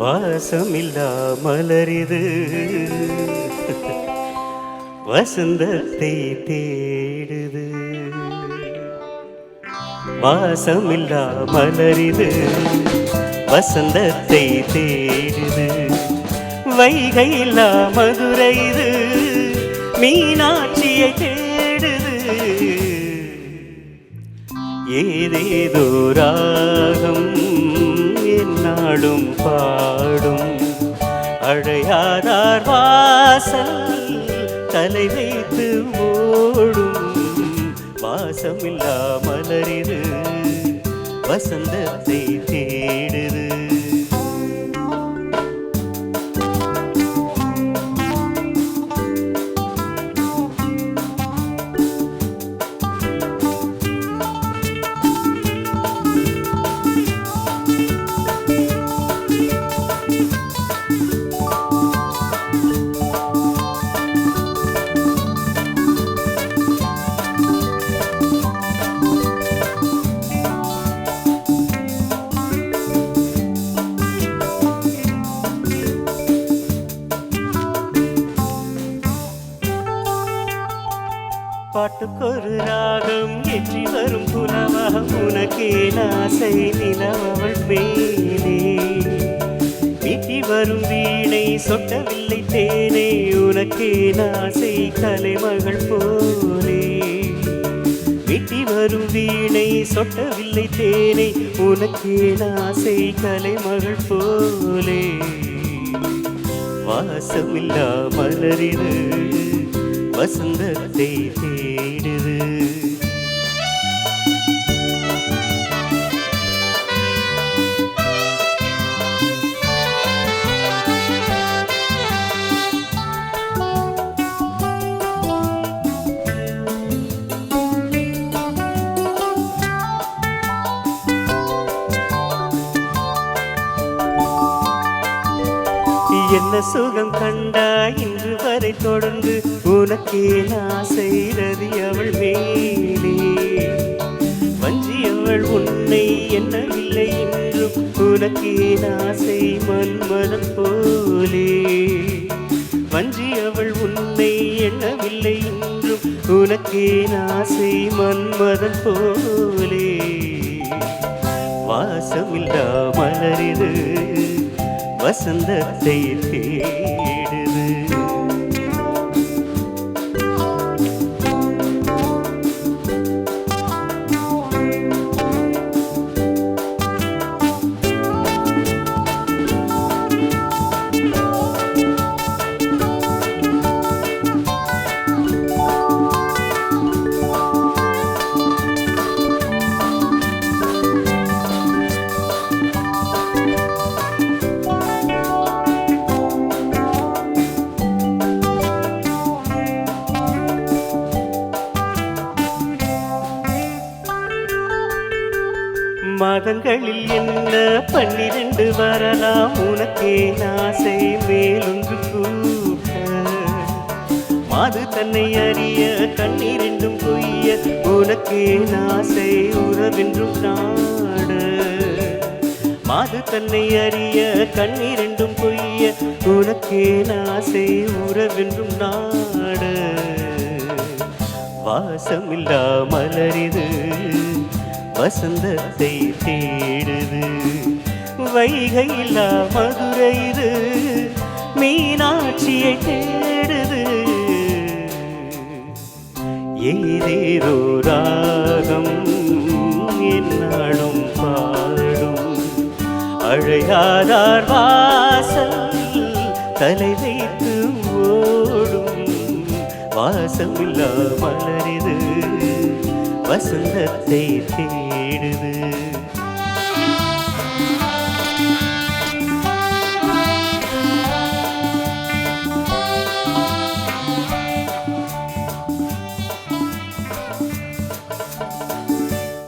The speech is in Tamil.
வாசமில்லா மலரிது வசந்தத்தை தேடுது. வாசமில்லா மலரிது வசந்தத்தை தேடுது. வைகையில்லா மதுரை இது மீனாட்சியை தேடுது. ஏதேதோ ராகம் என்னாலும் பா தொடும் அழையாதார் வாசல் தலை வைத்து ஓடும். வாசமில்லா மலரிது வசந்தத்தை பாட்டுக்கொரு ராகம் ஏற்றி வரும் புலவகம் உனக்கே நாசை நிலவள் மேலே. வீட்டி வரும் வீணை சொட்டவில்லை தேனே உனக்கே நாசை கலைமகள் போலே. வீட்டி வரும் வீணை சொட்டவில்லை தேனே உனக்கே நாசை கலைமகள் போலே. வாசமில்லா மலரிது வசந்தத்தை தேடுது. என்ன சுகம் கண்டா இன்று வரை தொடர்ந்து உனக்கே நான் செய்தது அவள் மேலே. வஞ்சி அவள் உன்னை என்னவில்லை என்றும் உனக்கே நாசை மன்மதம் போலே. வஞ்சி அவள் உன்னை எண்ணவில்லை என்றும் உனக்கே நாசை மன்மதன் போலே. வாசமில்லா மலரிது வசந்தத்தை தேடு. மாதங்களில் என்ன பன்னிரண்டு வரலாம்? உனக்கே நாசை மேலொன்று கூட மாது தன்னை அறிய கண்ணீரெண்டும் பொய்ய உனக்கே நாசை உறவென்றும் நாட. மாது தன்னை அறிய கண்ணீரெண்டும் பொய்ய உனக்கே நாசை உறவென்றும் நாட. வாசமில்லா மலரிது வசந்தத்தை தேடுது. வைகையில்லா மதுரை இது மீனாட்சியை தேடுது. ஏதேரோ ராகம் என்னாலும் பாடும். அழையாதார் வாசல் தலை வைத்து ஓடும். வாசமில்லா மலரிது. வசந்தத்தை தேடுது